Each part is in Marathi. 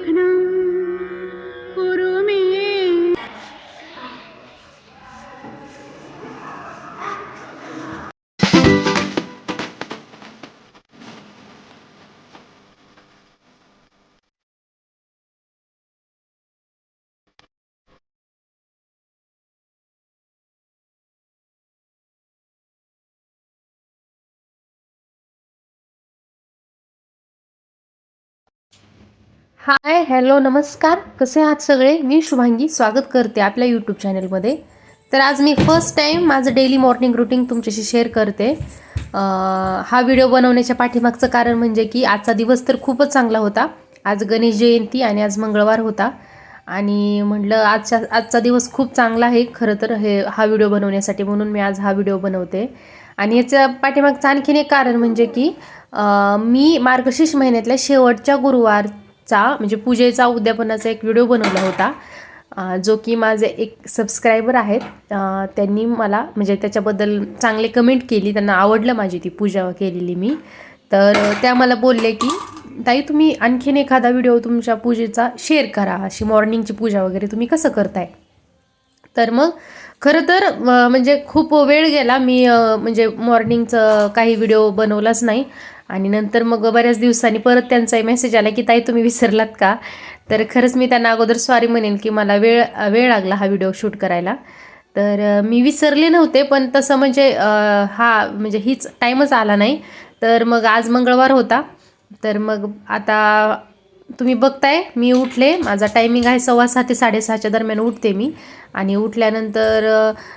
এখানে हाय हॅलो नमस्कार. कसे आहात सगळे? मी शुभांगी. स्वागत करते आपल्या यूट्यूब चॅनलमध्ये तर आज मी फर्स्ट टाईम माझं डेली मॉर्निंग रुटीन तुमच्याशी शेअर करते. हा व्हिडिओ बनवण्याच्या पाठीमागचं कारण म्हणजे की आजचा दिवस तर खूपच चांगला होता. आज गणेश जयंती आणि आज मंगळवार होता. आणि म्हटलं आजच्या आजचा दिवस खूप चांगला आहे. खरं तर हे हा व्हिडिओ बनवण्यासाठी म्हणून मी आज हा व्हिडिओ बनवते. आणि याच्या पाठीमागचं आणखीन एक कारण म्हणजे की मी मार्गशीर्ष महिन्यातल्या शेवटच्या गुरुवार चा म्हणजे पूजेचा उद्यापनाचा एक व्हिडिओ बनवला होता जो की माझे एक सबस्क्रायबर आहेत त्यांनी मला म्हणजे त्याच्याबद्दल चांगले कमेंट केली त्यांना आवडलं माझी ती पूजा केलेली मी. तर त्या मला बोलले की ताई तुम्ही आणखीन एखादा व्हिडिओ तुमच्या पूजेचा शेअर करा अशी मॉर्निंगची पूजा वगैरे तुम्ही कसं करताय? तर मग खरं तर म्हणजे खूप वेळ गेला मी म्हणजे मॉर्निंगचं काही व्हिडिओ बनवलाच नाही. आणि नंतर मग बऱ्याच दिवसांनी परत त्यांचाही मेसेज आला की ताई तुम्ही विसरलात का? तर खरंच मी त्यांना अगोदर सॉरी म्हणेन की मला वेळ वेळ लागला हा व्हिडिओ शूट करायला. तर मी विसरले नव्हते पण तसं म्हणजे हा म्हणजे हीच टाईमच आला नाही. तर मग आज मंगळवार होता. तर मग आता तुम्ही बघताय मी उठले. माझा टायमिंग आहे सव्वा सहा ते साडेसहाच्या दरम्यान उठते मी. आणि उठल्यानंतर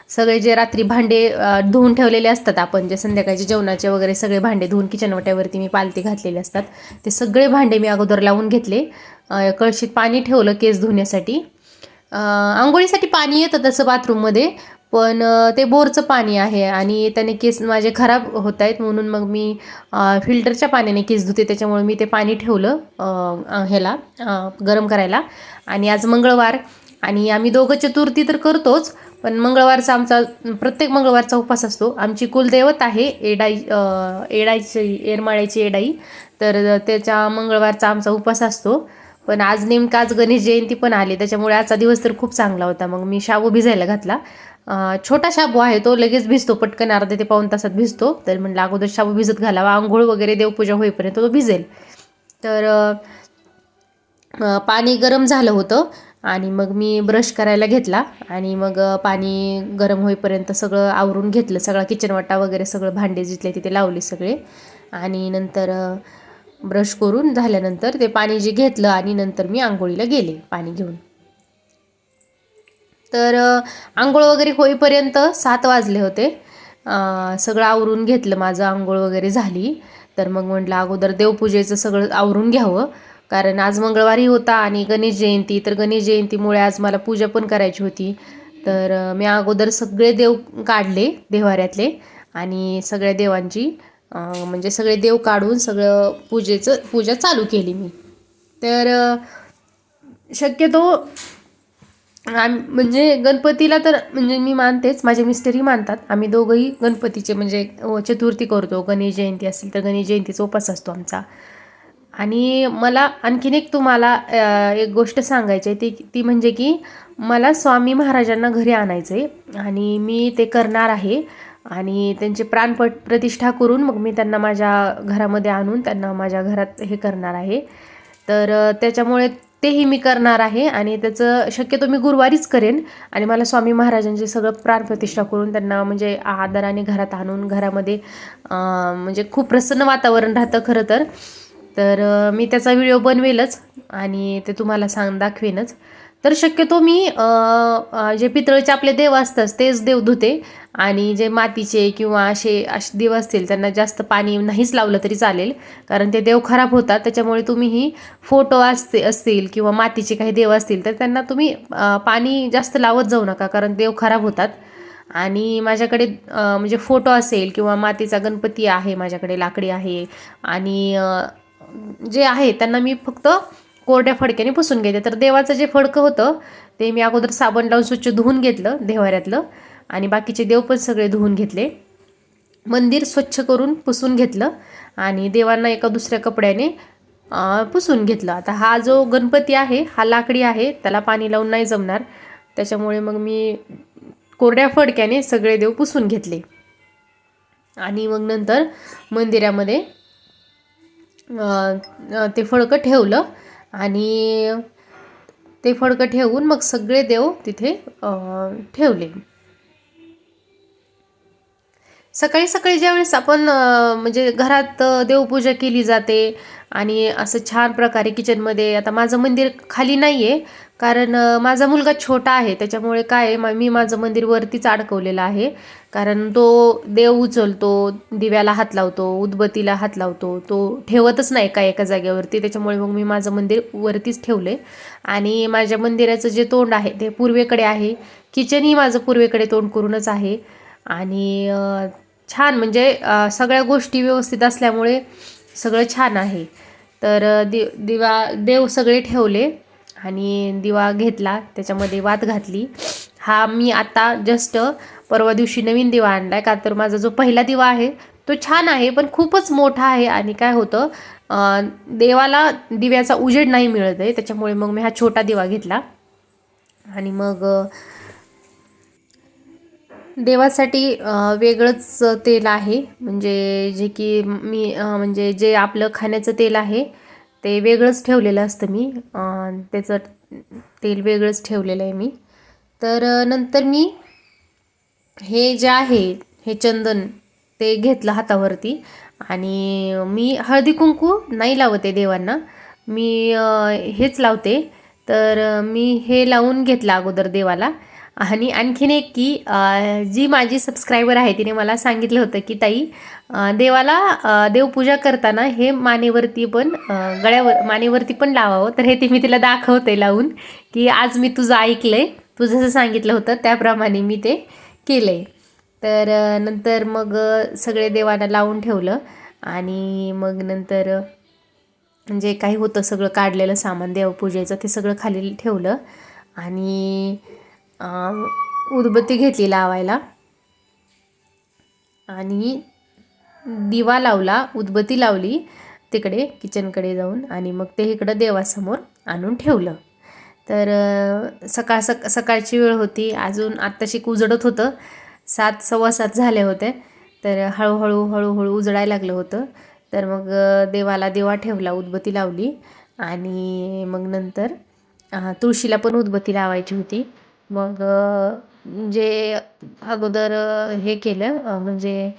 सगळे जे रात्री भांडे धुवून ठेवलेले असतात आपण जे संध्याकाळचे जेवणाचे वगैरे सगळे भांडे धुवून किचन वाट्यावरती मी पालती घातलेले असतात. ते सगळे भांडे मी अगोदर लावून घेतले. कळशीत पाणी ठेवलं केस धुण्यासाठी. आंघोळीसाठी पाणी येतं तसं बाथरूममध्ये पण ते बोरचं पाणी आहे आणि त्याने केस माझे खराब होत आहेत म्हणून मग मी फिल्टरच्या पाण्याने केस धुते त्याच्यामुळे मी ते पाणी ठेवलं ह्याला गरम करायला. आणि आज मंगळवार आणि आम्ही दोघं चतुर्थी तर करतोच पण मंगळवारचा आमचा प्रत्येक मंगळवारचा उपवास असतो. आमची कुलदैवत आहे एडाई एडाईची येरमाळ्याची एडाई तर त्याच्या मंगळवारचा आमचा उपवास असतो. पण आज नेमका आज गणेश जयंती पण आली त्याच्यामुळे आजचा दिवस तर खूप चांगला होता. मग मी शाबू भिजायला घातला. छोटा शाबू आहे तो लगेच भिजतो पटकन अर्धा ते पाऊन तासात भिजतो. तर म्हटलं अगोदर शाबू भिजत घालावा आंघोळ वगैरे देवपूजा होईपर्यंत तो भिजेल. तर पाणी गरम झालं होतं आणि मग मी ब्रश करायला घेतला आणि मग पाणी गरम होईपर्यंत सगळं आवरून घेतलं. सगळा किचनवाटा वगैरे सगळं भांडे जिथले तिथे लावले सगळे. आणि नंतर ब्रश करून झाल्यानंतर ते पाणी जे घेतलं आणि नंतर मी आंघोळीला गेले पाणी घेऊन. तर आंघोळ वगैरे होईपर्यंत सात वाजले होते. सगळं आवरून घेतलं माझं आंघोळ वगैरे झाली. तर मग म्हटलं अगोदर देवपूजेचं सगळं आवरून घ्यावं. कारण आज मंगळवारी होता आणि गणेश जयंती तर गणेश जयंतीमुळे आज मला पूजा पण करायची होती. तर मी अगोदर सगळे देव काढले देवाऱ्यातले आणि सगळ्या देवांची म्हणजे सगळे देव काढून सगळं पूजेचं पूजा चालू केली मी. तर शक्यतो आम म्हणजे गणपतीला तर म्हणजे मी मानतेच माझे मिस्टरही मानतात. आम्ही दोघंही गणपतीचे म्हणजे चतुर्थी करतो. गणेश जयंती असेल तर गणेश जयंतीचा उपास असतो आमचा. आणि मला आणखीन एक तुम्हाला एक गोष्ट सांगायची आहे ती ती म्हणजे की मला स्वामी महाराजांना घरी आणायचं आहे आणि मी ते करणार आहे. आणि त्यांचे प्राणपट प्रतिष्ठा करून मग मी त्यांना माझ्या घरामध्ये आणून त्यांना माझ्या घरात हे करणार आहे. तर त्याच्यामुळे तेही मी करणार आहे आणि त्याचं शक्यतो मी गुरुवारीच करेन. आणि मला स्वामी महाराजांचे सगळं प्राणप्रतिष्ठा करून त्यांना म्हणजे आदराने घरात आणून घरामध्ये म्हणजे खूप प्रसन्न वातावरण राहतं खरं तर. तर मी त्याचा व्हिडिओ बनवेलच आणि ते तुम्हाला सांग दाखवेनच. तर शक्यतो मी जे पितळेचे आपले देव असतात तेच देव धुते आणि जे मातीचे किंवा असे असे देव असतील त्यांना जास्त पाणी नाहीच लावलं तरी चालेल. कारण ते देव खराब होतात त्याच्यामुळे तुम्हीही फोटो असते असतील किंवा मातीचे काही देव असतील तर त्यांना तुम्ही पाणी जास्त लावत जाऊ नका कारण देव खराब होतात. आणि माझ्याकडे म्हणजे फोटो असेल किंवा मातीचा गणपती आहे माझ्याकडे लाकडी आहे. आणि जे आहे त्यांना मी फक्त कोरड्या फडक्याने पुसून घेते. तर देवाचं जे फडकं होतं ते मी अगोदर साबण लावून स्वच्छ धुवून घेतलं देवाऱ्यातलं आणि बाकीचे देव पण सगळे धुवून घेतले. मंदिर स्वच्छ करून पुसून घेतलं आणि देवांना एका दुसऱ्या कपड्याने पुसून घेतलं. आता हा जो गणपती आहे हा लाकडी आहे त्याला पाणी लावून नाही जमणार. त्याच्यामुळे मग मी कोरड्या फडक्याने सगळे देव पुसून घेतले. आणि मग नंतर मंदिरामध्ये ते फडकं ठेवलं आणि ते फडकं ठेवून मग सगळे देव तिथे ठेवले. सकाळी सकाळी ज्यावेळेस आपण म्हणजे घरात देवपूजा केली जाते आणि असं छान प्रकारे किचनमध्ये आता माझं मंदिर खाली नाही आहे कारण माझा मुलगा छोटा आहे त्याच्यामुळे काय आहे, मा- मी माझं मंदिर वरतीच अडकवलेलं आहे. कारण तो देव उचलतो दिव्याला हात लावतो उदबत्तीला हात लावतो तो ठेवतच नाही का एका जागेवरती त्याच्यामुळे मग मी माझं मंदिर वरतीच ठेवले आणि माझ्या मंदिराचं जे तोंड आहे ते पूर्वेकडे आहे. किचनही माझं पूर्वेकडे तोंड करूनच आहे. आणि छान म्हणजे सगळ्या गोष्टी व्यवस्थित असल्यामुळे सगळं छान आहे. तर दि दिवा देव सगळे ठेवले आणि दिवा घेतला त्याच्यामध्ये वात घातली. हा मी आता जस्ट परवा दिवशी नवीन दिवा आणला आहे का तर माझा जो पहिला दिवा आहे तो छान आहे पण खूपच मोठा आहे आणि काय होतं देवाला दिव्याचा उजेड नाही मिळत आहे त्याच्यामुळे मग मी हा छोटा दिवा घेतला. आणि मग देवासाठी वेगळंच तेल आहे. म्हणजे जे की मी म्हणजे जे आपलं खाण्याचं तेल आहे ते वेगळंच ठेवलेलं असतं मी. त्याचं तेल वेगळंच ठेवलेलं आहे मी. तर नंतर मी हे जे आहे हे चंदन ते घेतलं हातावरती. आणि मी हळदी कुंकू नाही लावते देवांना. मी हेच लावते. तर मी हे लावून घेतलं अगोदर देवाला. आणि आणखीन एक की जी माझी सबस्क्रायबर आहे तिने मला सांगितलं होतं की ताई देवाला देवपूजा करताना हे मानेवरती पण गळ्यावर मानेवरती पण लावावं. तर हे ते मी तिला दाखवते लावून की आज मी तुझं ऐकलंय तू जसं सांगितलं होतं त्याप्रमाणे मी ते केलं आहे तर नंतर मग सगळे देवाला लावून ठेवलं आणि मग नंतर जे काही होतं सगळं काढलेलं सामान देवपूजेचं ते सगळं खाली ठेवलं आणि उदबत्ती घेतली लावायला. आणि दिवा लावला उदबत्ती लावली तिकडे किचनकडे जाऊन आणि मग ते इकडं देवासमोर आणून ठेवलं. तर सकाळ सक सकाळची वेळ होती. अजून आत्ताशी उजडत होतं. सात सव्वा सात झाले होते. तर हळूहळू हळूहळू उजडायला लागलं होतं. तर मग देवाला दिवा ठेवला उदबत्ती लावली. आणि मग नंतर तुळशीला पण उदबत्ती लावायची होती. मग जे अगोदर हे केलं म्हणजे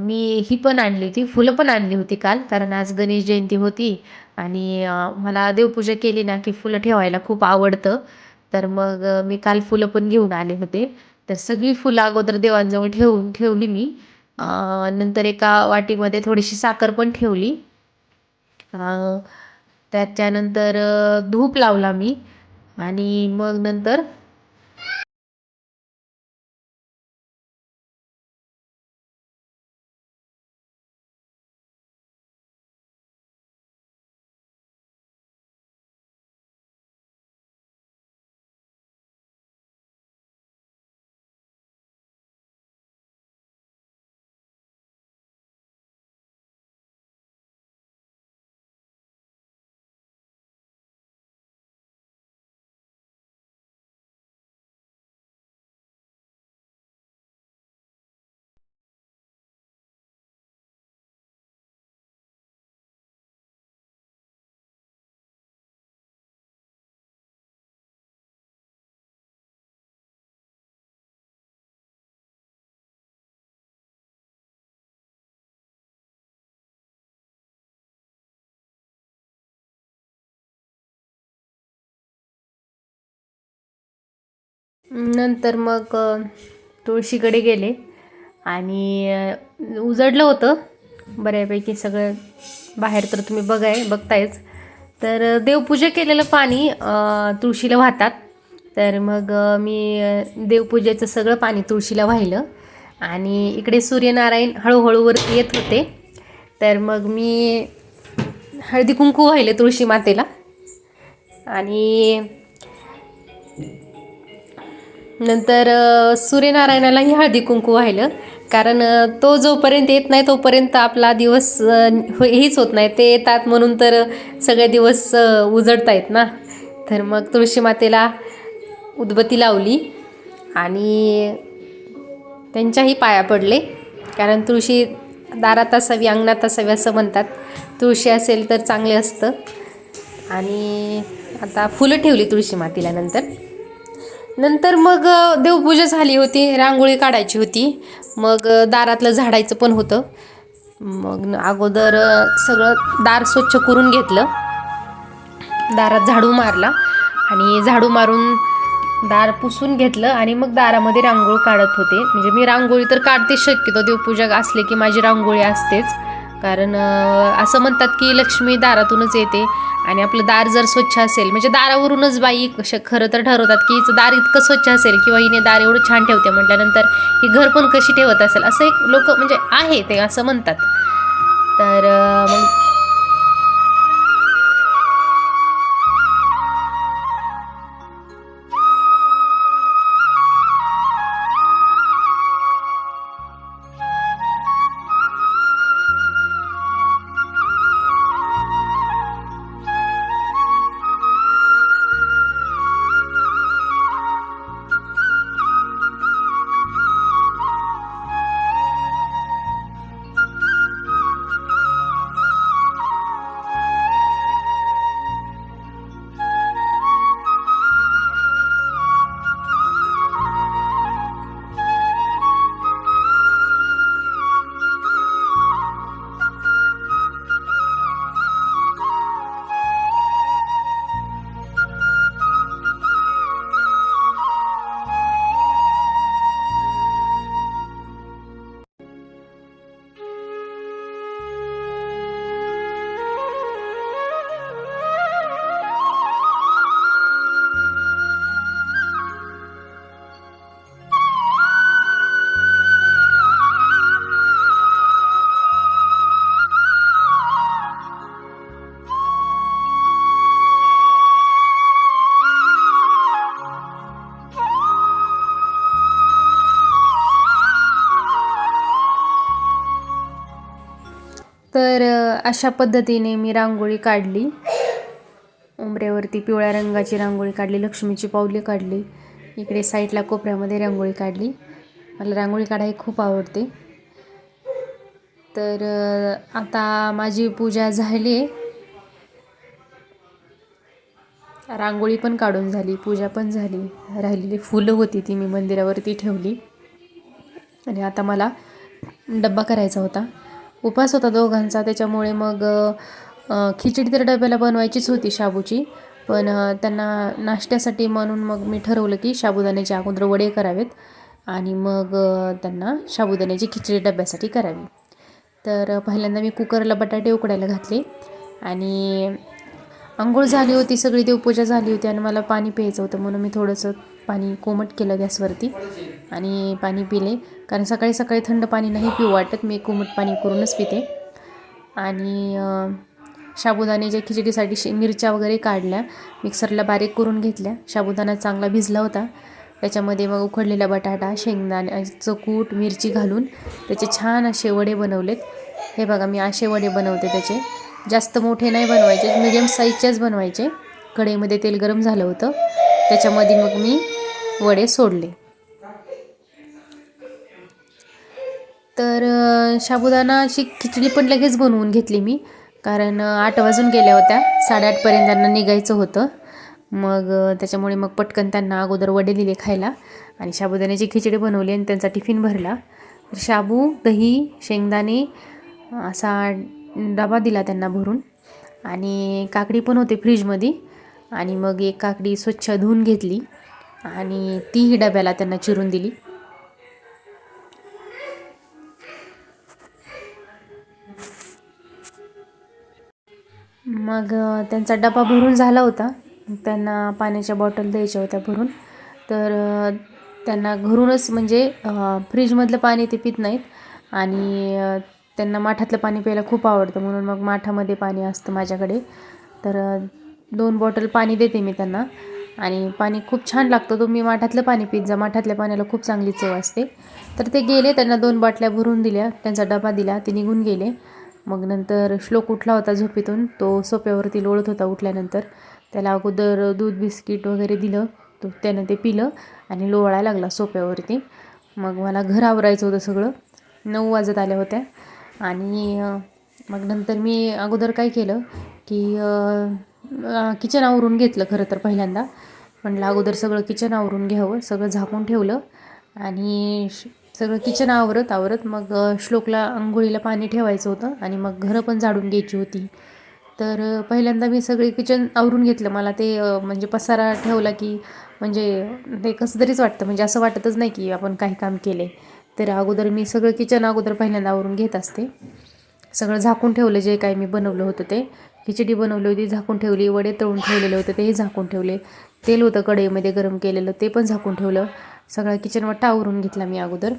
मी ही पण आणली होती फुलं पण आणली होती काल कारण आज गणेश जयंती होती आणि मला देवपूजा केली ना की फुलं ठेवायला खूप आवडतं. तर मग मी काल फुलं पण घेऊन आले होते. तर सगळी फुलं अगोदर देवांजवळ ठेवून ठेवली मी. नंतर एका वाटीमध्ये थोडीशी साखर पण ठेवली. त्याच्यानंतर धूप लावला मी. आणि मग नंतर नंतर मग तुळशीकडे गेले आणि उजडलं होतं. बऱ्यापैकी सगळं बाहेर तर तुम्ही बघाय बघतायच. तर देवपूजा केलेलं पाणी तुळशीला वाहतात. तर मग मी देवपूजेचं सगळं पाणी तुळशीला वाहिलं. आणि इकडे सूर्यनारायण हळूहळूवर येत होते. तर मग मी हळदी कुंकू वाहिले तुळशी मातेला. आणि नंतर सूर्यनारायणालाही हळदी कुंकू वाहिलं कारण तो जोपर्यंत येत नाही तोपर्यंत आपला दिवस हो, हेच होत नाही. ते येतात म्हणून तर सगळे दिवस अ, उजळतायत ना. तर मग तुळशी मातेला उदबत्ती लावली आणि त्यांच्याही पाया पडले. कारण तुळशी दारात असावी अंगणात असावी असं म्हणतात. तुळशी असेल तर चांगले असतं. आणि आता फुलं ठेवली तुळशी मातीला नंतर. नंतर मग देवपूजा झाली होती रांगोळी काढायची होती. मग दारातलं झाडायचं पण होतं. मग अगोदर सगळं दार स्वच्छ करून घेतलं. दारात झाडू मारला आणि झाडू मारून दार पुसून घेतलं आणि मग दारामध्ये रांगोळी काढत होते. म्हणजे मी रांगोळी तर काढते शक्यतो देवपूजा असले की माझी रांगोळी असतेच. कारण असं म्हणतात की लक्ष्मी दारातूनच येते आणि आपलं दार जर स्वच्छ असेल म्हणजे दारावरूनच बाई कश खरं तर ठरवतात की हिचं दार इतकं स्वच्छ असेल किंवा हिने दार एवढं छान ठेवते म्हटल्यानंतर ही घर पण कशी ठेवत असेल असं एक लोक म्हणजे आहे ते असं म्हणतात. तर मग तर अशा पद्धतीने मी रांगोळी काढली. उंबऱ्यावरती पिवळ्या रंगाची रांगोळी काढली लक्ष्मीची पावली काढली इकडे साईडला कोपऱ्यामध्ये रांगोळी काढली. मला रांगोळी काढायला खूप आवडते. तर आता माझी पूजा झाली. आहे रांगोळी पण काढून झाली पूजा पण झाली. राहिलेली फुलं होती ती मी मंदिरावरती ठेवली. आणि आता मला डब्बा करायचा होता. उपास होता दोघांचा त्याच्यामुळे मग खिचडी तर डब्याला बनवायचीच होती शाबूची पण त्यांना नाश्त्यासाठी म्हणून मग मी ठरवलं की शाबुदाण्याचे अगोदर वडे करावेत आणि मग त्यांना शाबुदाण्याची खिचडी डब्यासाठी करावी. तर पहिल्यांदा मी कुकरला बटाटे उकडायला घातले आणि आंघोळ झाली होती सगळी देवपूजा झाली होती आणि मला पाणी प्यायचं होतं म्हणून मी थोडंसं पाणी कोमट केलं गॅसवरती आणि पाणी पिले. कारण सकाळी सकाळी थंड पाणी नाही पिऊ वाटत. मी कोमट पाणी करूनच पिते. आणि अं, जे खिचडीसाठी शे मिरच्या वगैरे काढल्या मिक्सरला बारीक करून घेतल्या. साबुदाणा चांगला भिजला होता. त्याच्यामध्ये मग उकडलेला बटाटा शेंगदाणे चकूट मिरची घालून त्याचे छान असे वडे बनवलेत. हे बघा मी असे वडे बनवते त्याचे. जास्त मोठे नाही बनवायचे मिडियम साईजचेच बनवायचे. कढईमध्ये तेल गरम झालं होतं. त्याच्यामध्ये मग मी वडे सोडले. तर अ, साबुदाणाची खिचडी पण लगेच बनवून घेतली मी. कारण आठ वाजून गेल्या होत्या. साडेआठपर्यंत त्यांना निघायचं होतं. मग त्याच्यामुळे मग पटकन त्यांना अगोदर वडे दिले खायला. आणि साबुदाण्याची खिचडी बनवली आणि त्यांचा टिफिन भरला. तर शाबू दही शेंगदाणे असा डबा दिला त्यांना भरून. आणि काकडी पण होते फ्रीजमध्ये. आणि मग एक काकडी स्वच्छ धुवून घेतली. आणि तीही डब्याला त्यांना चिरून दिली. मग त्यांचा डबा भरून झाला होता. त्यांना पाण्याच्या बॉटल द्यायच्या होत्या भरून. तर त्यांना घरूनच म्हणजे फ्रीजमधलं पाणी ते पित नाहीत. आणि त्यांना माठातलं पाणी प्यायला खूप आवडतं. म्हणून मग माठामध्ये पाणी असतं माझ्याकडे. तर दोन बॉटल पाणी देते मी त्यांना. आणि पाणी खूप छान लागतं. तुम्ही माठातलं पाणी पित जा माठातल्या पाण्याला खूप चांगली चव असते. तर ते गेले त्यांना दोन बाटल्या भरून दिल्या त्यांचा डबा दिला ते निघून गेले. मग नंतर श्लोक उठला होता झोपेतून. तो सोप्यावरती लोळत होता उठल्यानंतर. त्याला अगोदर दूध बिस्किट वगैरे दिलं. तो त्यानं ते पिलं आणि लोळायला लागला सोप्यावरती. मग मला घर आवरायचं होतं सगळं. नऊ वाजत आल्या होत्या. आणि मग नंतर मी अगोदर काय केलं की किचन आवरून घेतलं खरं तर पहिल्यांदा. म्हटलं अगोदर सगळं किचन आवरून घ्यावं सगळं झाकून ठेवलं. आणि श- सगळं किचन आवरत आवरत मग श्लोकला आंघोळीला पाणी ठेवायचं होतं आणि मग घरं पण झाडून घ्यायची होती. तर पहिल्यांदा मी सगळे किचन आवरून घेतलं. मला ते म्हणजे पसारा ठेवला की म्हणजे ते कसं तरीच वाटतं. म्हणजे असं वाटतच नाही की आपण काही काम केले तर अगोदर मी सगळं किचन अगोदर पहिल्यांदा आवरून घेत असते. सगळं झाकून ठेवलं जे काही मी बनवलं होतं ते. खिचडी बनवली होती झाकून ठेवली वडे तळून ठेवलेले होते तेही झाकून ठेवले. तेल होतं कढईमध्ये गरम केलेलं ते पण झाकून ठेवलं. सगळा किचन वट्टा आवरून घेतला मी अगोदर.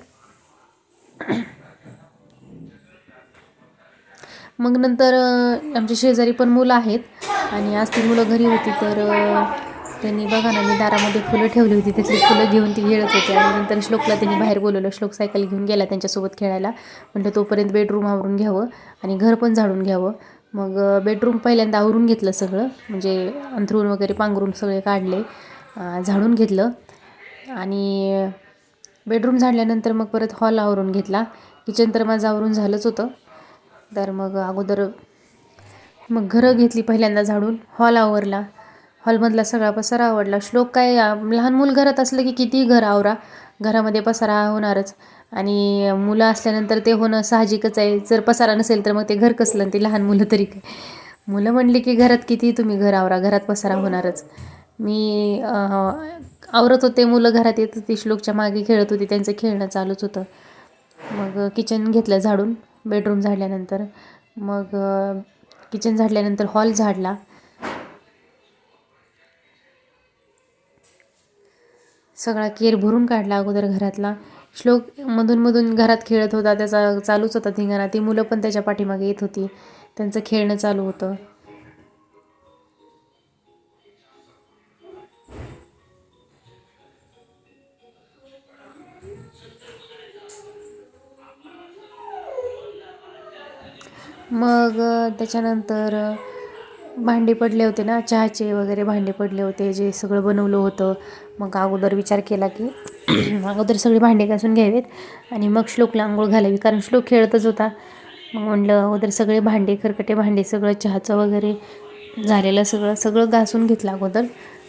मग नंतर आमच्या शेजारी पण मुलं आहेत आणि आज ती मुलं घरी होती तर त्यांनी बघा ना मी दारामध्ये फुलं ठेवली होती त्यातली फुलं घेऊन ती खेळत होती. आणि नंतर श्लोकला त्यांनी बाहेर बोलवलं श्लोक सायकल घेऊन गेला त्यांच्यासोबत खेळायला. म्हटलं तोपर्यंत बेडरूम आवरून घ्यावं आणि घर पण झाडून घ्यावं. मग बेडरूम पहिल्यांदा आवरून घेतलं सगळं. म्हणजे अंथरूण वगैरे पांघरून सगळे काढले झाडून घेतलं. आणि बेडरूम झाडल्यानंतर मग परत हॉल आवरून घेतला. किचन तर माझं आवरून झालंच होतं. तर मग अगोदर मग घरं घेतली पहिल्यांदा झाडून. हॉल आवरला. हॉलमधला सगळा पसारा आवडला. श्लोक काय लहान मूल घरात असलं की कितीही घर आवरा. घरामध्ये पसारा होणारच. आणि मुलं असल्यानंतर ते होणं साहजिकच आहे. जर पसारा नसेल तर मग ते घर कसलं आणि ते लहान मुलं तरी काय? मुलं म्हणली की घरात किती तुम्ही घर आवरा? घरात पसारा होणारच. मी आवरत होते मुलं घरात येत होती श्लोकच्या मागे खेळत होती त्यांचं खेळणं चालूच होतं. मग किचन घेतलं झाडून बेडरूम झाडल्यानंतर. मग किचन झाडल्यानंतर हॉल झाडला. सगळा केर भरून काढला अगोदर घरातला. श्लोक मधून घरात खेळत होता त्याचा चालूच होता धिंगाणा. ती मुलं पण त्याच्या पाठीमागे येत होती. त्यांचं खेळणं चालू होतं. मग त्याच्यानंतर भांडे पडले होते ना चहाचे वगैरे भांडे पडले होते जे सगळं बनवलं होतं. मग अगोदर विचार केला की अगोदर सगळे भांडे घासून घ्यावेत आणि मग श्लोकला आंघोळ घालावी कारण श्लोक खेळतच होता. मग म्हणलं अगोदर सगळे भांडे खरकटे भांडे सगळं चहाचं वगैरे झालेलं सगळं सगळं घासून घेतलं अगोदर.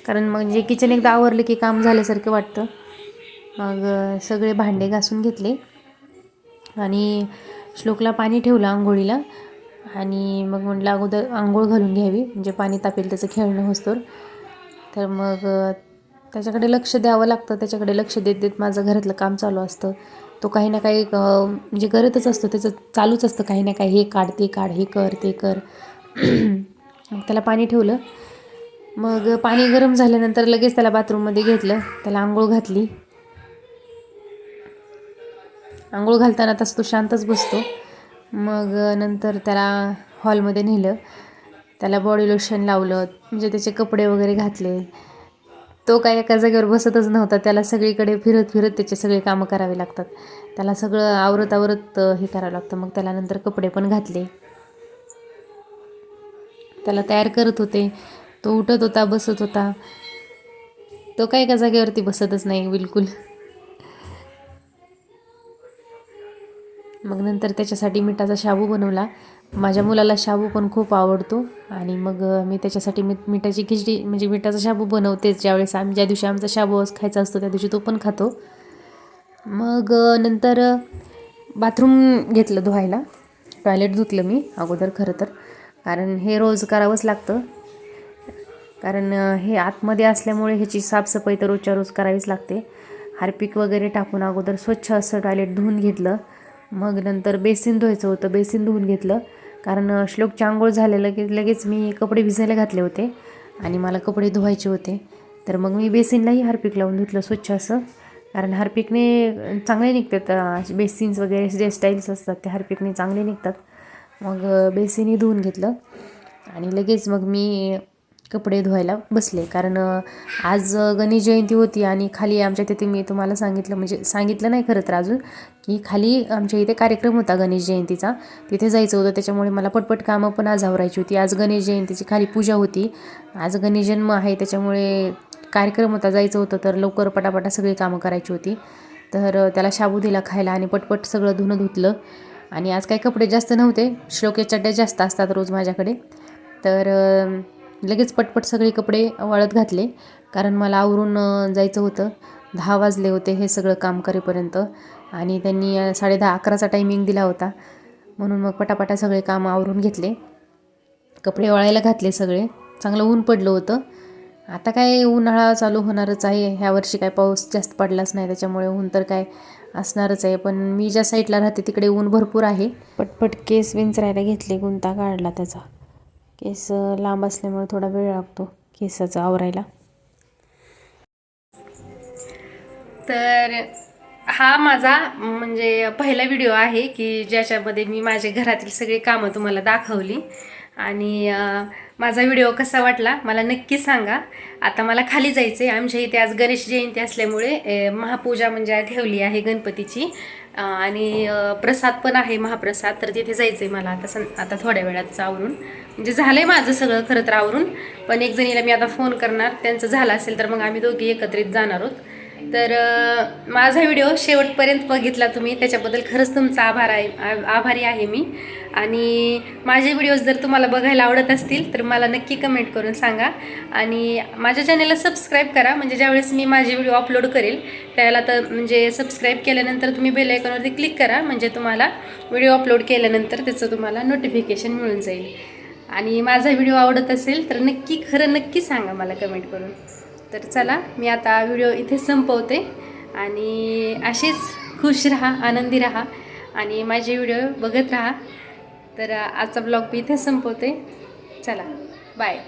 कारण मग जे किचन एकदा आवरलं की काम झाल्यासारखं वाटतं. मग सगळे भांडे घासून घेतले. आणि श्लोकला पाणी ठेवलं आंघोळीला. आणि मग म्हटलं अगोदर आंघोळ घालून घ्यावी म्हणजे पाणी तापेल त्याचं खेळणं होस्तोर तर मग त्याच्याकडे लक्ष द्यावं लागतं त्याच्याकडे लक्ष देत देत माझं घरातलं काम चालू असतं. तो काही ना काही म्हणजे करतच असतो त्याचं चालूच असतं काही ना काही हे काढ ते काढ हे कर ते कर. मग त्याला पाणी ठेवलं. मग पाणी गरम झाल्यानंतर लगेच त्याला बाथरूममध्ये घेतलं त्याला आंघोळ घातली. आंघोळ घालताना तसं तो शांतच बसतो. मग नंतर त्याला हॉलमध्ये नेलं. त्याला बॉडी लोशन लावलं म्हणजे त्याचे कपडे वगैरे घातले. तो काय एका जागेवर बसतच नव्हता. त्याला सगळीकडे फिरत फिरत त्याचे सगळे कामं करावे लागतात. त्याला सगळं आवरत आवरत हे करावं लागतं. मग त्याला नंतर कपडे पण घातले. त्याला तयार करत होते. तो उठत होता बसत होता. तो काय एका जागेवरती बसतच नाही बिलकुल. मग नंतर त्याच्यासाठी मिठाचा शाबू बनवला. माझ्या मुलाला शाबू पण खूप आवडतो आणि मग मी त्याच्यासाठी मी मिठाची खिचडी म्हणजे मिठाचा शाबू बनवतेच ज्यावेळेस आम्ही ज्या दिवशी आमचा शाबू खायचा असतो त्या दिवशी तो पण खातो. मग नंतर बाथरूम घेतलं धुवायला. टॉयलेट धुतलं मी अगोदर खरं तर. कारण हे रोज करावंच लागतं. कारण हे आतमध्ये असल्यामुळे ह्याची साफसफाई तर रोजच्या रोज करावीच लागते. हार्पिक वगैरे टाकून अगोदर स्वच्छ असं टॉयलेट धुवून घेतलं. मग नंतर बेसिन धुवायचं होतं. बेसिन धुवून घेतलं. कारण अ, श्लोकची आंघोळ झालेलं की लगेच मी कपडे भिजायला घातले होते आणि मला कपडे धुवायचे होते. तर मग मी बेसिनलाही हार्पिक लावून धुतलं स्वच्छ असं. कारण हार्पिकने चांगले निघतात बेसिन्स वगैरे जे स्टाईल्स असतात ते हार्पिकने चांगले निघतात. मग बेसिनही धुवून घेतलं. आणि लगेच मग मी कपडे धुवायला बसले. कारण आज गणेश जयंती होती आणि खाली आमच्या तिथे मी तुम्हाला सांगितलं म्हणजे सांगितलं नाही खरं तर अजून की खाली आमच्या इथे कार्यक्रम होता गणेश जयंतीचा. तिथे जायचं होतं त्याच्यामुळे मला पटपट कामं पण आज आवरायची होती. आज गणेश जयंतीची खाली पूजा होती. आज गणेश जन्म आहे त्याच्यामुळे कार्यक्रम होता जायचं होतं तर लवकर पटापटा सगळी कामं करायची होती. तर त्याला शाबू दिला खायला आणि पटपट सगळं धुणं धुतलं. आणि आज काही कपडे जास्त नव्हते श्लोके चड्ड्या जास्त असतात रोज माझ्याकडे. तर लगेच पटपट सगळे कपडे वाळत घातले. कारण मला आवरून जायचं होतं. दहा वाजले होते हे सगळं काम करेपर्यंत. आणि त्यांनी साडेदहा अकराचा टायमिंग दिला होता. म्हणून मग पटापटा सगळे काम आवरून घेतले. कपडे वाळायला घातले सगळे. चांगलं ऊन पडलं होतं. आता काय उन्हाळा चालू होणारच आहे. ह्या वर्षी काय पाऊस जास्त पडलाच नाही. त्याच्यामुळे ऊन तर काय असणारच आहे. पण मी ज्या साईडला राहते तिकडे ऊन भरपूर आहे. पटपट केस विंचरायला घेतले. गुंता काढला त्याचा. केस लांब असल्यामुळे थोडा वेळ लागतो केसाचा आवरायला. तर हा माझा म्हणजे पहिला व्हिडिओ आहे की ज्याच्यामध्ये मी माझ्या घरातील सगळी कामं तुम्हाला दाखवली. आणि माझा व्हिडिओ कसा वाटला मला नक्की सांगा. आता मला खाली जायचं आहे आमच्या इथे आज गणेश जयंती असल्यामुळे महापूजा म्हणजे ठेवली आहे गणपतीची. आणि प्रसाद पण आहे महाप्रसाद तर तिथे जायचं आहे मला आता सं आता थोड्या वेळात आवरून. म्हणजे झालं आहे माझं सगळं खरं तर आवरून. पण एक जणीला मी आता फोन करणार. त्यांचं झालं असेल तर मग आम्ही दोघी एकत्रित जाणार आहोत. तर माझा व्हिडिओ शेवटपर्यंत बघितला तुम्ही. त्याच्याबद्दल खरंच तुमचा आभार आहे आ- आभारी आहे मी. आणि माझे व्हिडिओज जर तुम्हाला बघायला आवडत असतील तर मला नक्की कमेंट करून सांगा. आणि माझ्या चॅनेलला सबस्क्राईब करा. म्हणजे ज्यावेळेस मी माझे व्हिडिओ अपलोड करेल त्याला तर म्हणजे सबस्क्राईब केल्यानंतर तुम्ही बेल आयकॉनवरती क्लिक करा. म्हणजे तुम्हाला व्हिडिओ अपलोड केल्यानंतर त्याचं तुम्हाला नोटिफिकेशन मिळून जाईल. आणि माझा व्हिडिओ आवडत असेल तर नक्की खरं नक्की सांगा मला कमेंट करून. तर चला मी आता व्हिडिओ इथे संपवते आणि अशीच खुश राहा आनंदी राहा आणि माझे व्हिडिओ बघत राहा. तर आजचा ब्लॉग मी इथे संपवते. चला बाय